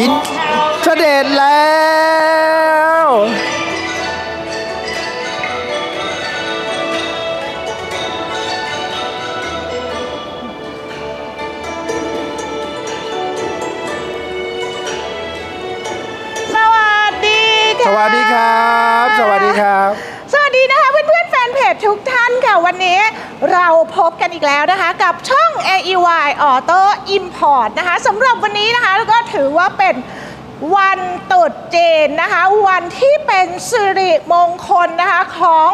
หินเสด็จแล้วสวัสดีค่ะสวัสดีครับ สวัสดีครับ สวัสดีนะคะเพื่อนๆแฟนเพจทุกท่านค่ะวันนี้ เราพบกันอีกแล้วนะคะ กับช่อง AEY Auto Import นะคะสำหรับวันนี้นะคะก็ถือว่าเป็นวันตรุษจีนนะคะ วันที่เป็นสิริมงคลนะคะของ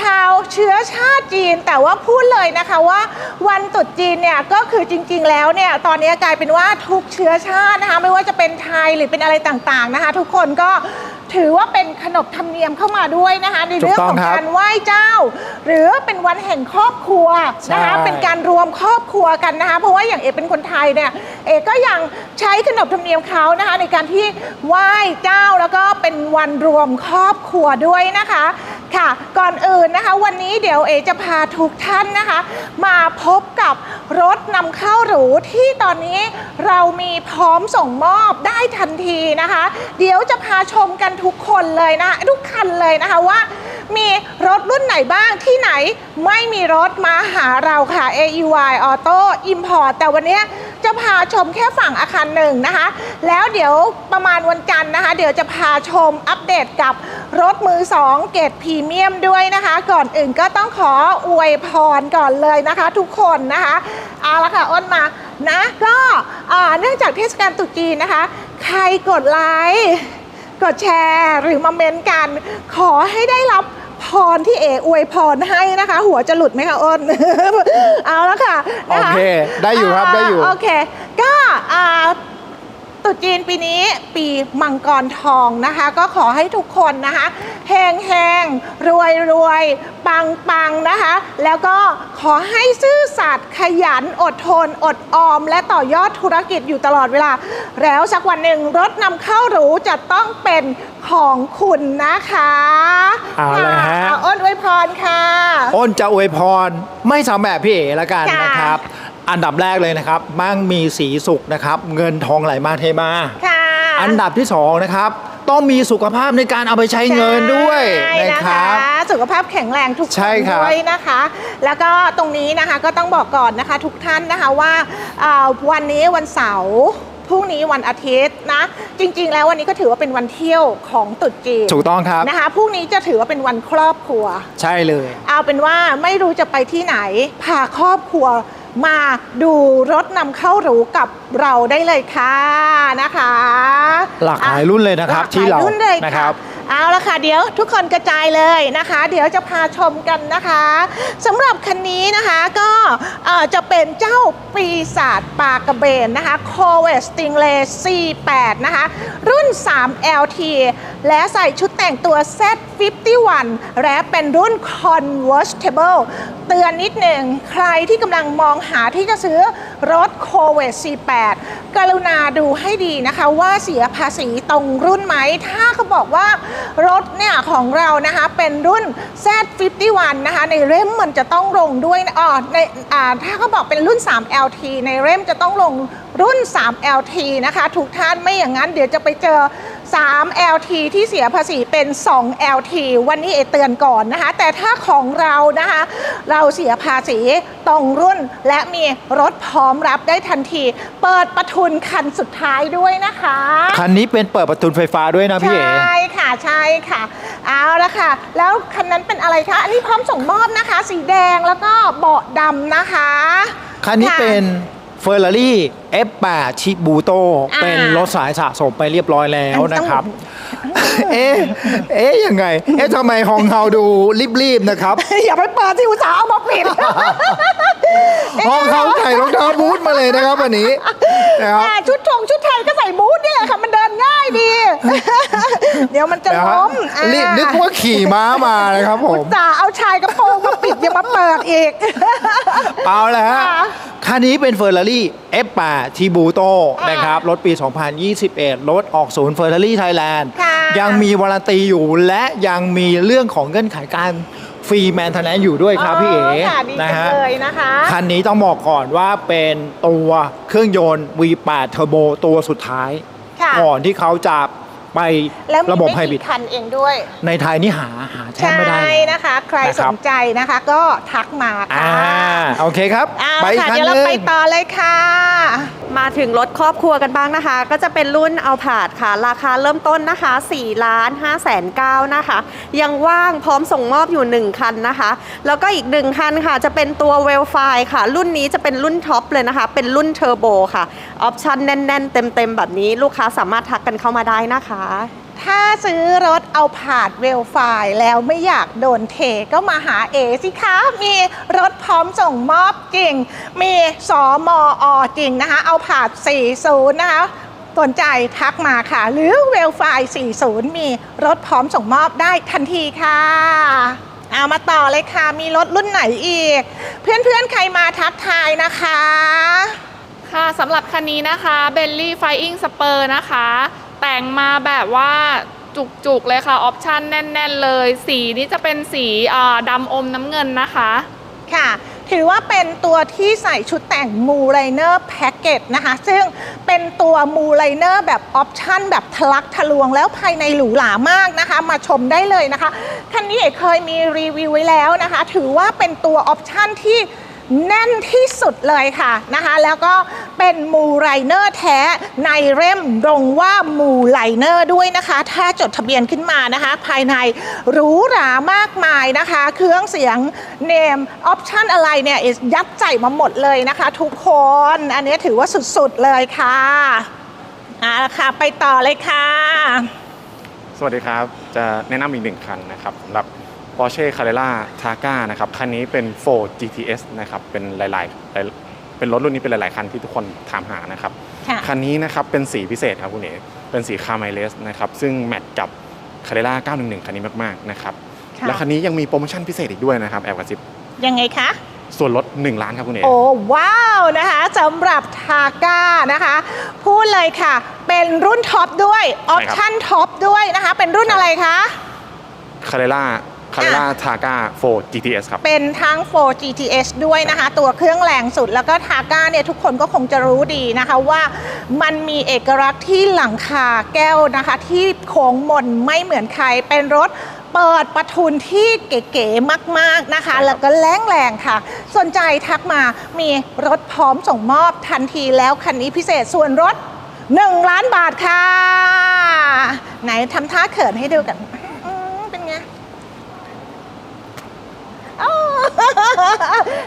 ชาวเชื้อชาติจีน แต่ว่าพูดเลยนะคะว่าวันตรุษจีนเนี่ยก็คือจริง ๆ แล้วเนี่ยตอนนี้กลายเป็นว่าทุกเชื้อชาตินะคะไม่ว่าจะเป็นไทยหรือเป็นอะไรต่างๆนะคะ ทุกคนก็ ถือว่าเป็นขนบธรรมเนียมเข้ามาด้วยนะคะ ในเรื่องของถูกต้องครับการไหว้เจ้า หรือเป็นวันแห่งครอบครัวนะคะใช่เป็นการรวมครอบครัวกันนะคะ เพราะว่าอย่างเอกเป็นคนไทยเนี่ยเอกก็ยังใช้ขนบธรรมเนียมเขานะคะ ในการที่ไหว้เจ้าแล้วก็เป็นวันรวมครอบครัวด้วยนะคะ ค่ะ ก่อนอื่นนะคะวันนี้เดี๋ยวเอจะพาทุกท่านนะคะ มาพบกับรถนำเข้าหรูที่ตอนนี้เรามีพร้อมส่งมอบได้ทันทีนะคะ เดี๋ยวจะพาชมกันทุกคนเลยนะ ทุกคันเลยนะคะว่ามีรถรุ่นไหนบ้างที่ไหนไม่มีรถมาหาเราค่ะ AEY Auto Import แต่วันนี้ จะพาชมแค่ฝั่งอาคารหนึ่งนะคะ แล้วเดี๋ยวประมาณวันจันทร์นะคะ เดี๋ยวจะพาชมอัปเดตกับรถมือสองเกรดพรีเมียมด้วยนะคะ ก่อนอื่นก็ต้องขออวยพรก่อนเลยนะคะ ทุกคนนะคะเอาละค่ะอ้นมานะก็เนื่องจากเทศกาลตรุษจีนนะคะ ใครกดไลค์กดแชร์หรือมาเมนต์กัน ขอให้ได้รับ พรที่เออวยพรให้นะคะ หัวจะหลุดไหมคะอ้น เอาแล้วค่ะนะคะโอเค ได้อยู่ครับ ได้อยู่ โอเค ก็อ่าตรุษ จีนปีนี้ปีมังกรทองนะคะ ก็ขอให้ทุกคนนะคะแหงแหงรวยรวยปังปังนะคะ แล้วก็ขอให้ซื่อสัตย์ขยันอดทน อดออม และต่อยอดธุรกิจอยู่ตลอดเวลา แล้วสักวันหนึ่งรถนำเข้าหรูจะต้องเป็นของคุณนะคะเอาละฮะค่อ้นอวยพรค่ะ อ้นจะอวยพรไม่สามแบบพี่เอ๋ละกันค่ะนะครับ อันดับแรกเลยนะครับมั่งมีสีสุขนะครับ เงินทองไหลมาเทมา ค่ะ อันดับที่สองนะครับ ต้องมีสุขภาพในการเอาไปใช้เงินด้วยใช่นะครับ สุขภาพแข็งแรงทุกคนใช่ครับ ด้วยนะคะ แล้วก็ตรงนี้นะคะก็ต้องบอกก่อนนะคะ ทุกท่านนะคะว่าอ่าวันนี้วันเสาร์พรุ่งนี้วันอาทิตย์นะ จริง ๆ แล้ววันนี้ก็ถือว่าเป็นวันเที่ยวของตรุษจีนถูกต้องครับ นะคะพรุ่งนี้จะถือว่าเป็นวันครอบครัว ใช่เลย เอาเป็นว่าไม่รู้จะไปที่ไหนพาครอบครัว มาดูรถนำเข้าหรูกับเราได้เลยค่ะนะคะ หลากหลายรุ่นเลยนะครับหลกหลที่เรารุ่นเลยนะครับ เอาละค่ะเดี๋ยวทุกคนกระจายเลยนะคะ เดี๋ยวจะพาชมกันนะคะสำหรับคันนี้นะคะก็จะเป็นเจ้าปีศาจปลากระเบนนะคะ c o v e t Stingray C8 นะคะ รุ่น 3 LT และใส่ชุดแต่งตัว Z51 และเป็นรุ่น Convertible เตือนนิดหนึ่งใครที่กำลังมองหาที่จะซื้อรถ c o v e t C8 กรุณาดูให้ดีนะคะว่าเสียภาษีตรงรุ่นไหม ถ้าเขาบอกว่ารถเนี่ยของเรานะคะเป็นรุ่น Z51 นะคะในเล่มมันจะต้องลงด้วยนะอ๋อในอ่าถ้าเขาบอกเป็นรุ่น 3 LT ในเล่มจะต้องลงรุ่น 3 LT นะคะทุกท่านไม่อย่างนั้น เดี๋ยวจะไปเจอ 3 LT ที่เสียภาษีเป็น 2 LT วันนี้เอเตือนก่อนนะคะ แต่ถ้าของเรานะคะ เราเสียภาษีตรงรุ่นและมีรถพร้อมรับได้ทันที เปิดประทุนคันสุดท้ายด้วยนะคะ คันนี้เป็นเปิดประตูไฟฟ้าด้วยนะพี่เอ๋ใช่ค่ะ ใช่ค่ะ เอาละค่ะ แล้วคันนั้นเป็นอะไรคะ อันนี้พร้อมส่งมอบนะคะ สีแดงแล้วก็เบาะดำนะคะ คันนี้ค่ะเป็น Ferrari F8 ชิบูโตอ่าเป็นรถสายสะสมไปเรียบร้อยแล้วนะครับอันนี้ต้องเอ๊ะเอ๊ะยังไง เอ๊ะทำไมของเราดูรีบๆนะครับ อย่าไปเปิดที่อุตสาห์เอามาปิด ห้องเขาใส่รองเท้าบูทมาเลยนะครับวันนี้นะครับอ่าชุดทงชุดไทยก็ใส่บูทนี่แหละค่ะมันเดินง่ายดี เดี๋ยวมันจะนะฮะล้มอ่ารีบนึกว่าขี่ม้ามานะครับผมจ่าเอาชายกระโปรงมาปิดอย่ามาเปิดอีก เอาละฮะค่ะคันนี้เป็น Ferrari F8 t b u t o อ่านนะครับ รถปี 2021 รถออกศูนย์ Ferrari Thailand ค่ะยังมีวารันตีอยู่และยังมีเรื่องของเงื่อนไขการ ฟรีแมนเทนแนนอยู่ด้วยครับพี่เอ๋ค่ะดีนะจังฮะเลยนะคะคันนี้ต้องบอกก่อนว่าเป็นตัวเครื่องยนต์ V8 Turbo ตัวสุดท้ายค่ะค่ะก่อนที่เขาจะ ไปแล้วมีระบบไม่ไฮบริดกี่คันเองด้วย ในไทยนี่หาหาแทบใช่ไม่ได้เลยนะคะ ใครนะคสรับนใจนะคะก็ทักมาอ่าค่ะโอเคครับเอาไปอีกค่ะคันเดี๋ยวหเรานึงไปต่อเลยค่ะ มาถึงรถครอบครัวกันบ้างนะคะ ก็จะเป็นรุ่นเอาผาดค่ะ ราคาเริ่มต้นนะคะ4ล้าน5แสน9นะคะ ยังว่างพร้อมส่งมอบอยู่ 1 คันนะคะ แล้วก็อีก 1 คันค่ะ จะเป็นตัวเวลไฟค่ะ รุ่นนี้จะเป็นรุ่นท็อปเลยนะคะ เป็นรุ่นเทอร์โบค่ะ ออปชั่นแน่น ๆ เต็ม ๆ แบบนี้ลูกค้าสามารถทักกันเข้ามาได้นะคะถ้าซื้อรถเอาผาดเวลไฟล์แล้วไม่อยากโดนเทก็มาหาเอสิคะ มีรถพร้อมส่งมอบจริง มีสอมออจริงนะคะ เอาผาด 40 นะคะสนใจทักมาค่ะ หรือเวลไฟล์ 40 มีรถพร้อมส่งมอบได้ทันทีค่ะเอามาต่อเลยค่ะ มีรถรุ่นไหนอีก เพื่อนๆ ใครมาทักทายนะคะ ค่ะสำหรับคันนี้นะคะ b e l l y Flying Spur นะคะ แต่งมาแบบว่าจุกๆเลยค่ะ ออปชั่นแน่น ๆ เลย สีนี้จะเป็นสีอ่าดำอมน้ำเงินนะคะ ค่ะ ถือว่าเป็นตัวที่ใส่ชุดแต่งมูไลเนอร์แพ็กเกจนะคะ ซึ่งเป็นตัวมูไลเนอร์แบบออปชั่นแบบทะลักทะลวงแล้วภายในหรูหรามากนะคะ มาชมได้เลยนะคะ คันนี้เอกเคยมีรีวิวไว้แล้วนะคะ ถือว่าเป็นตัวออปชั่นที่ แน่นที่สุดเลยค่ะนะคะแล้วก็เป็นมูไลเนอร์แท้ในเร่มรงว่ามูไลเนอร์ด้วยนะคะ ถ้าจดทะเบียนขึ้นมานะคะ ภายในหรูหรามากมายนะคะ เครื่องเสียงเนมออปชันอะไรเนี่ยยัดใจมาหมดเลยนะคะ ทุกคนอันนี้ถือว่าสุดๆเลยค่ะเอาละค่ะไปต่อเลยค่ะ สวัสดีครับ จะแนะนำอีกหนึ่งคันนะครับสำหรับ Porsche Carrera Targa นะครับคันนี้เป็น4 GTS นะครับเป็นหลายๆหลายเป็นรถรุ่นนี้เป็นหลาย ๆ คันที่ทุกคนถามหานะครับค่ะคันนี้นะครับเป็นสีพิเศษครับคุณเอ๋เป็นสีคาร์ไมเลสนะครับซึ่งแมทกับ Carrera 911 คันนี้มากๆนะครับค่ะแล้วคันนี้ยังมีโปรโมชั่นพิเศษอีกด้วยนะครับแอบกระซิบยังไงคะส่วนลด 1 ล้านครับคุณเอ๋โอ้ว้าวนะคะสำหรับทาก้านะคะ พูดเลยค่ะ เป็นรุ่นท็อปด้วย ออปชั่นท็อปด้วยนะคะ เป็นรุ่นอะไรคะ Carrera Carrera Targa 4 GTS ครับ เป็นทั้ง 4 GTS ด้วยนะคะ ตัวเครื่องแรงสุดแล้วก็ทาก้าเนี่ยทุกคนก็คงจะรู้ดีนะคะว่ามันมีเอกลักษณ์ที่หลังคาแก้วนะคะ ที่โค้งมนไม่เหมือนใครเป็นรถเปิดประทุนที่เก๋ๆมากๆนะคะ แล้วก็แรงแรงๆค่ะ สนใจทักมามีรถพร้อมส่งมอบทันทีแล้วคันนี้พิเศษส่วนรถ 1 ล้านบาทค่ะ ไหนทำท่าเขินให้ดูกันอืมเป็นไง อ้าว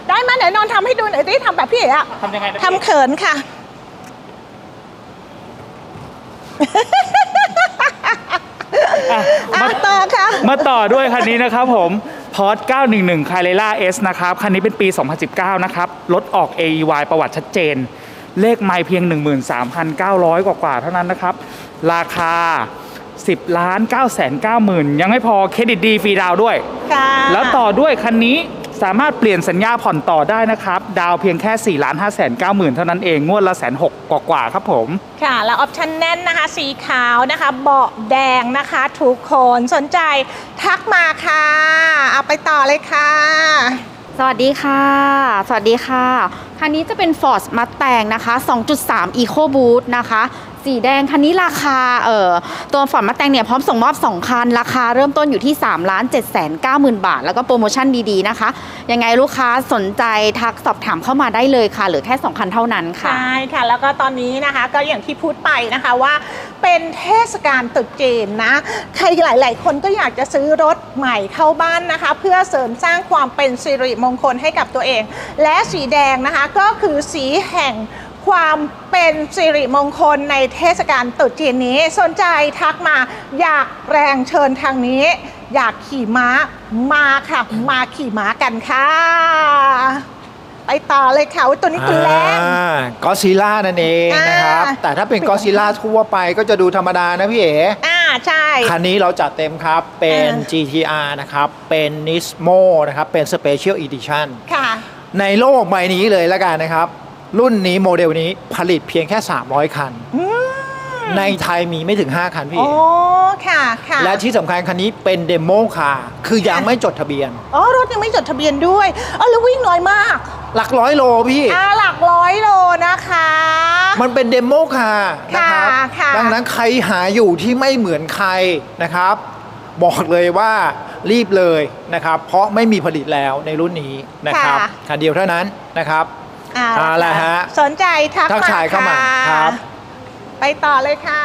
ได้มาไหนนอนทำให้ดูหน่อยสิทำแบบพี่เอ๋อะทำยังไงนะพี่ทำเขินค่ะ อะอะมาต่อค่ะ มาต่อด้วยคันนี้นะครับผมพอร์ต911 c a r r e r a S นะครับ คันนี้เป็นปี 2019 นะครับ รถออก AEY ประวัติชัดเจน เลขไม่เพียง 13,900 กว่ากว่าๆเท่านั้นนะครับ ราคา 10ล้าน9 9 0 0 0ยังไม่พอเครดิตดีฟรีดาวน์ด้วยค่ะแล้วต่อด้วยคันนี้สามารถเปลี่ยนสัญญาผ่อนต่อได้นะครับ ดาวน์เพียงแค่4ล้าน5 9 0 0 0 0 เท่านั้นเอง งวดละแสนหกกว่าๆครับผม ค่ะ แล้วออปชั่นแน่นนะคะ สีขาวนะคะ เบาะแดงนะคะทุกคนสนใจทักมาค่ะ เอาไปต่อเลยค่ะ สวัสดีค่ะ สวัสดีค่ะ คันนี้จะเป็น Ford Mustang นะคะ 2.3 EcoBoost นะคะ สีแดงคันนี้ราคาเอ่อตัว Ford Mustang เนี่ยพร้อมส่งมอบ 2 คัน ราคาเริ่มต้นอยู่ที่3ล้าน7 9 0 0 0 0 บาท แล้วก็โปรโมชั่นดีๆนะคะ ยังไงลูกค้าสนใจทักสอบถามเข้ามาได้เลยค่ะเหลือแค่ 2 คันเท่านั้นค่ะ ใช่ค่ะ แล้วก็ตอนนี้นะคะก็อย่างที่พูดไปนะคะว่าเป็นเทศกาลตรุษจีนนะ ใครหลาย ๆ คนก็อยากจะซื้อรถใหม่เข้าบ้านนะคะ เพื่อเสริมสร้างความเป็นสิริมงคลให้กับตัวเอง และสีแดงนะคะก็คือสีแห่ง ความเป็นสิริมงคลในเทศกาลตรุษจีนนี้ สนใจทักมาอยากแรงเชิญทางนี้ อยากขี่ม้ามาค่ะ มาขี่ม้ากันค่ะ ไปต่อเลยค่ะอุ๊ยตัวนี้คือแรง ก็ซิล่านั่นเองนะครับ อ่า แต่ถ้าเป็นก็ซิล่าทั่วไปก็จะดูธรรมดานะพี่เอ๋ อ่าใช่ คันนี้เราจัดเต็มครับ เป็น อ่า GTR นะครับ เป็น Nismo นะครับ เป็น Special Edition ค่ะ ในโลกใบนี้เลยแล้วกันนะครับ รุ่นนี้โมเดลนี้ผลิตเพียงแค่ 300 คัน ในไทยมีไม่ถึง 5 คันพี่ โอ้เอ๋ค่ะค่ะและที่สำคัญคันนี้เป็นเดโมคาร์คือยังไม่จดทะเบียน อ๋อรถยังไม่จดทะเบียนด้วยอ๋อแล้ววิ่งน้อยมาก หลักร้อยโลพี่อ่าหลักร้อยโลนะคะ มันเป็นเดโมคาร์นะครับค่ะค่ะ ดังนั้นใครหาอยู่ที่ไม่เหมือนใครนะครับ บอกเลยว่ารีบเลยนะครับ เพราะไม่มีผลิตแล้วในรุ่นนี้นะครับคันเดียวเท่านั้นนะครับ อ่าเอาละฮะ สนใจทักทักมาทายเข้ามาะครับ ไปต่อเลยค่ะ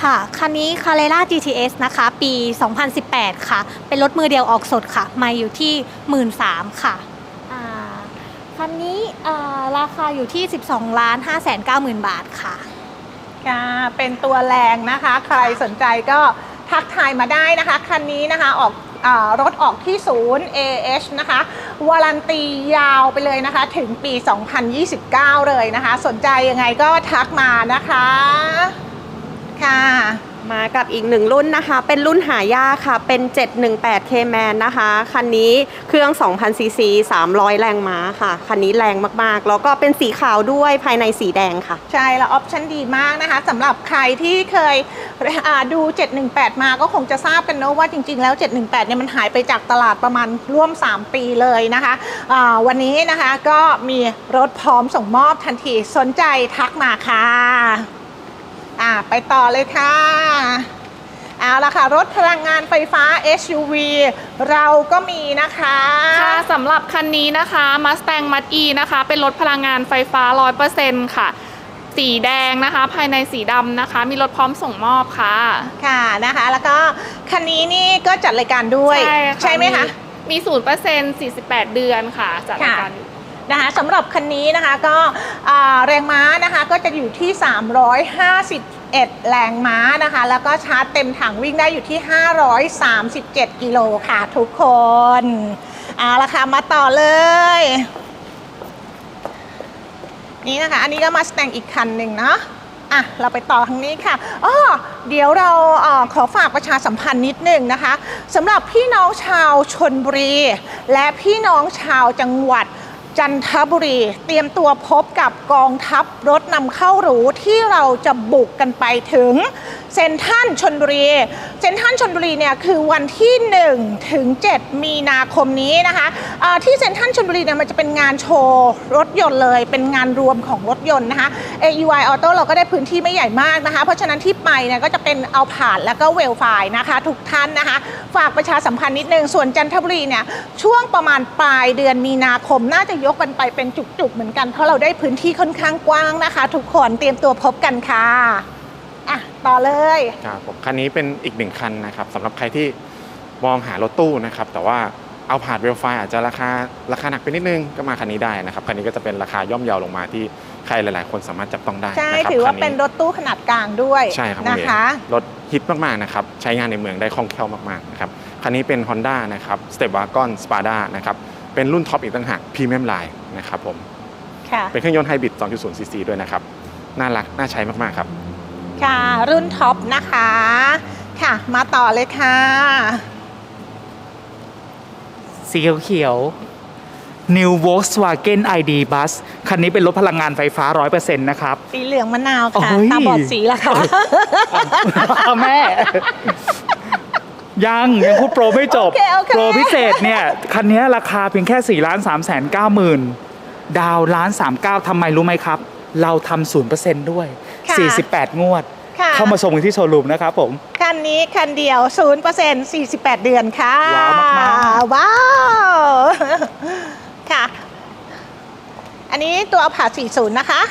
ค่ะ คันนี้ c a r r e r a GTS นะคะ ปี 2018 ค่ะ เป็นรถมือเดียวออกสดค่ะ มาอยู่ที่ 13,000ค่ะอ่าคันนี้อ่าราคาอยู่ที่ 12ล้าน5 9 0 0 0 0 บาทค่ะ ค่ะ เป็นตัวแรงนะคะ ใครสนใจก็ทักทายมาได้นะคะ คันนี้นะคะออกอา รถออกที่ศูนย์ AH นะคะวารันตียาวไปเลยนะคะ ถึงปี 2029 เลยนะคะ สนใจยังไงก็ทักมานะคะค่ะ มากับอีกหนึ่งรุ่นนะคะ เป็นรุ่นหายากค่ะ เป็น 718 K-Man นะคะ คันนี้เครื่อง 2,000ซีซี300 แรงม้าค่ะ คันนี้แรงมากๆ แล้วก็เป็นสีขาวด้วยภายในสีแดงค่ะ ใช่แล้วออปชั่นดีมากนะคะสำหรับใครที่เคยดู 718 มาก็คงจะทราบกันเนอะว่าจริง ๆ แล้ว 718 เนี่ยมันหายไปจากตลาดประมาณร่วม 3 ปีเลยนะคะอ่าวันนี้นะคะก็มีรถพร้อมส่งมอบทันทีสนใจทักมาค่ะ อ่าไปต่อเลยค่ะเอาละค่ะ รถพลังงานไฟฟ้า SUV เราก็มีนะคะ ค่ะสำหรับคันนี้นะคะ Mustang m a c e นะคะ เป็นรถพลังงานไฟฟ้า 100%ค่ะ สีแดงนะคะ ภายในสีดำนะคะ มีรถพร้อมส่งมอบค่ะ ค่ะนะคะ แล้วก็คันนี้นี่ก็จัดรายการด้วย ใช่ค่ะไหมคะ มีศูนย์เปอร์เซ็นต์48 เดือนค่ะจัดรายการอยู่ นะคะสำหรับคันนี้นะคะก็แรงม้านะคะก็จะอยู่ที่ 351 แรงม้านะคะ แล้วก็ชาร์จเต็มถังวิ่งได้อยู่ที่ 537 กิโลค่ะทุกคนเอาละค่ะมาต่อเลยนี่นะคะ อันนี้ก็มาสแต่งอีกคันหนึ่งเนาะอะ เราไปต่อทางนี้ค่ะอ้อเดี๋ยวเราอขอฝากประชาสัมพันธ์นิดหนึ่งนะคะสำหรับพี่น้องชาวชนบุรี และพี่น้องชาวจังหวัด จันทบุรี เตรียมตัวพบกับกองทัพรถนำเข้าหรูที่เราจะบุกกันไปถึงเซนทันชนบุรี เซนทรันชนบุรีเนี่ยคือวันที่1ถึง7มีนาคมนี้นะคะที่เซนทรันชนบุรีเนี่ยมันจะเป็นงานโชว์รถยนต์เลย เป็นงานรวมของรถยนต์นะคะ AUI Auto เราก็ได้พื้นที่ไม่ใหญ่มากนะคะ เพราะฉะนั้นที่ไปเนี่ยก็จะเป็นเอาผ่านแล้วก็เวลไฟนะคะ ทุกท่านนะคะ ฝากประชาสัมพันธ์นิดนึงส่วนจันทบุรีเนี่ยช่วงประมาณปลายเดือนมีนาคมน่าจะยกกันไปเป็นจุกๆเหมือนกันเพราะเราได้พื้นที่ค่อนข้างกว้างนะคะ ทุกคนเตรียมตัวพบกันค่ะ ต่อเลยครับผมคันนี้เป็นอีกหนึ่งคันนะครับสำหรับใครที่มองหารถตู้นะครับ แต่ว่าเอาผ่านเวลไฟอาจจะราคาราคาหนักไปนิดนึงก็มาคันนี้ได้นะครับคันนี้ก็จะเป็นราคาย่อมเยาลงมาที่ใครหลาย ๆ คนสามารถจับต้องได้ใช่นะครับถือว่าคัเป็นรถตู้ขนาดกลางด้วยใช่ครับนะณเอ๋คะรถฮิตมาก ๆ นะครับ ใช้งานในเมืองได้คล่องแคล่วมาก ๆ นะครับคันนี้เป็น Honda นะครับ Step Wagon Spada นะครับเป็นรุ่นท็อปอีกต่างหากพรีเมียมไลน์นะครับผมค่ะเป็นเครื่องยนต์ไฮบริด2.0ซีซีด้วยนะครับน่ารักน่าใช้มาก ๆ ครับ ค่ะรุ่นท็อปนะคะ ค่ะมาต่อเลยค่ะ สีเขียวๆ New Volkswagen ID Bus คันนี้เป็นรถพลังงานไฟฟ้า 100%นะครับ สีเหลืองมะนาวค่ะ โอ้ย ตาบอดสีละค่ะ แม่ ยัง ยังพูดโปรไม่จบ โอเคโอเค โปรพิเศษเนี่ย คันนี้ราคาเพียงแค่4ล้าน3แสน9หมื่นดาวล้าน 39ทำไมรู้ไหมครับ เราทำศูนย์เปอร์เซ็นต์ด้วย ค่ะ48 งวด ค่ะ เข้ามาชมกันที่โชว์รูมนะครับผม คันนี้คันเดียว 0% 48 เดือนค่ะว้าวมากว้าวค่ะ อันนี้ตัวเอาผ่า40 นะคะ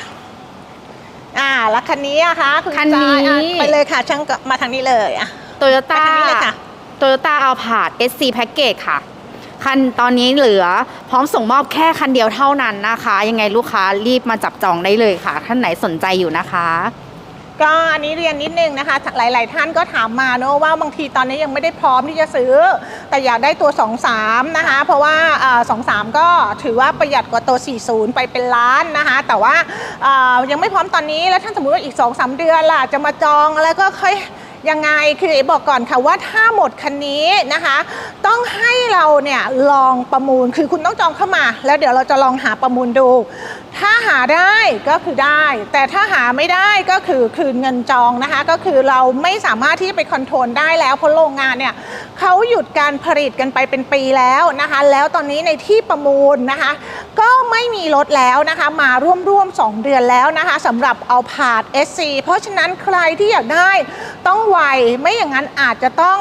อ่า แล้วคันนี้อะคะคุณคันนี้ จอยอะไปเลยค่ะช่างก็มาทางนี้เลยอะ โตโยต้าไปทางนี้เลยค่ะ โตโยต้าเอาผาด SC Package ค่ะ คันตอนนี้เหลือพร้อมส่งมอบแค่คันเดียวเท่านั้นนะคะ ยังไงลูกค้ารีบมาจับจองได้เลยค่ะ ท่านไหนสนใจอยู่นะคะก็อันนี้เรียนนิดนึงนะคะหลาย ๆ ท่านก็ถามมาเนอะว่าบางทีตอนนี้ยังไม่ได้พร้อมที่จะซื้อ แต่อยากได้ตัว 23 นะคะ เพราะว่าเอ่อ23 ก็ถือว่าประหยัดกว่าตัว 40 ไปเป็นล้านนะคะ แต่ว่ายังไม่พร้อมตอนนี้แล้วท่านสมมุติว่าอีก 2-3 เดือนล่ะจะมาจองแล้วก็ค่อย ยังไงคือเอ๋บอกก่อนค่ะว่าถ้าหมดคันนี้นะคะ ต้องให้เราเนี่ยลองประมูลคือคุณต้องจองเข้ามา แล้วเดี๋ยวเราจะลองหาประมูลดู ถ้าหาได้ก็คือได้ แต่ถ้าหาไม่ได้ก็คือคืนเงินจองนะคะ ก็คือเราไม่สามารถที่จะไปคอนโทรลได้แล้วเพราะโรงงานเนี่ย เขาหยุดการผลิตกันไปเป็นปีแล้วนะคะ แล้วตอนนี้ในที่ประมูลนะคะ ก็ไม่มีลดแล้วนะคะ มาร่วมๆ2เดือนแล้วนะคะสำหรับเอาผาด SC เพราะฉะนั้นใครที่อยากได้ต้องไวไม่อย่างนั้นอาจจะต้อง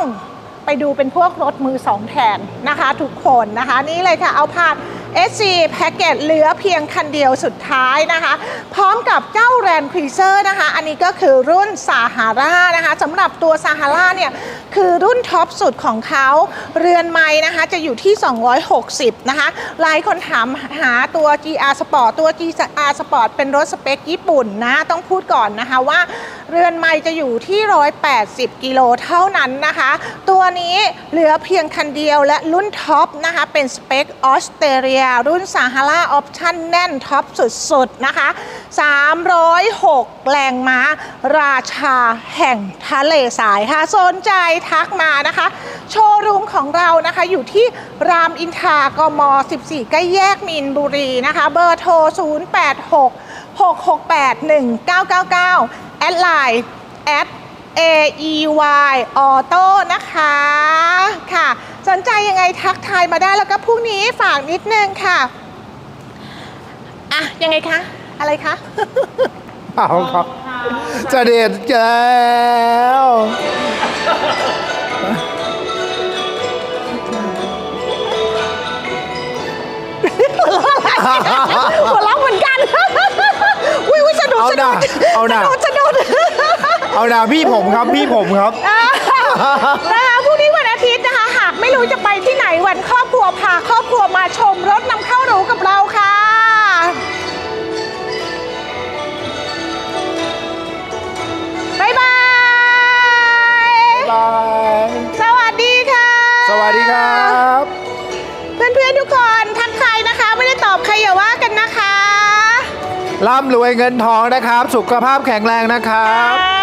ไปดูเป็นพวกรถมือสองแทนนะคะ ทุกคนนะคะ นี่เลยค่ะเอาผาด SC แพ็กเกจเหลือเพียงคันเดียวสุดท้ายนะคะ พร้อมกับเจ้าแรนค r ีเซอร์นะคะ อันนี้ก็คือรุ่นซาฮาร่านะคะสำหรับตัวซาฮาราเนี่ยคือรุ่นท็อปสุดของเขาเรือนไม้นะคะจะอยู่ที่ 260 นะคะหลายคนถามหาตัว GR Sport ตัว GR Sport เป็นรถสเปคญี่ปุ่นนะต้องพูดก่อนนะคะว่าเรือนไม้จะอยู่ที่ 180 กิโลเท่านั้นนะคะ ตัวนี้เหลือเพียงคันเดียวและรุ่นท็อปนะคะเป็นสเปคออสเตรเลียรุ่นซาฮาราออปชั่นแน่นท็อปสุดๆนะคะ 306 แรงม้า ราชาแห่งทะเลสายค่ะสนใจทักมานะคะ โชว์รูมของเรานะคะอยู่ที่รามอินทรากม 14ใกล้แยกมีนบุรีนะคะ เบอร์โทร 086 668 1999 แอดไลน์แอด AEY Auto นะคะค่ะ สนใจยังไงทักทายมาได้แล้วก็พรุ่งนี้ฝากนิดนึงค่ะ อะ ยังไงคะ อะไรคะ เอาครับจะเด็ดแล้วหัวเราะเหมือนกันอุ้ยอุ้ยสะดุดเอาสะหดุน่าดเอาหน่าสะดุดสะดุดเอาหนาพี่ผมครับพี่ผมครับนะคะพรุ่งนี้วันอาทิตย์นะคะหากไม่รู้จะไปที่ไหนวันครอบครัวพาครอบครัวมาชมรถนำเข้าหรูกับเรา ทุกคนทักทายนะคะ ไม่ได้ตอบใครอย่าว่ากันนะคะ ร่ำรวยเงินทองนะครับ สุขภาพแข็งแรงนะครับ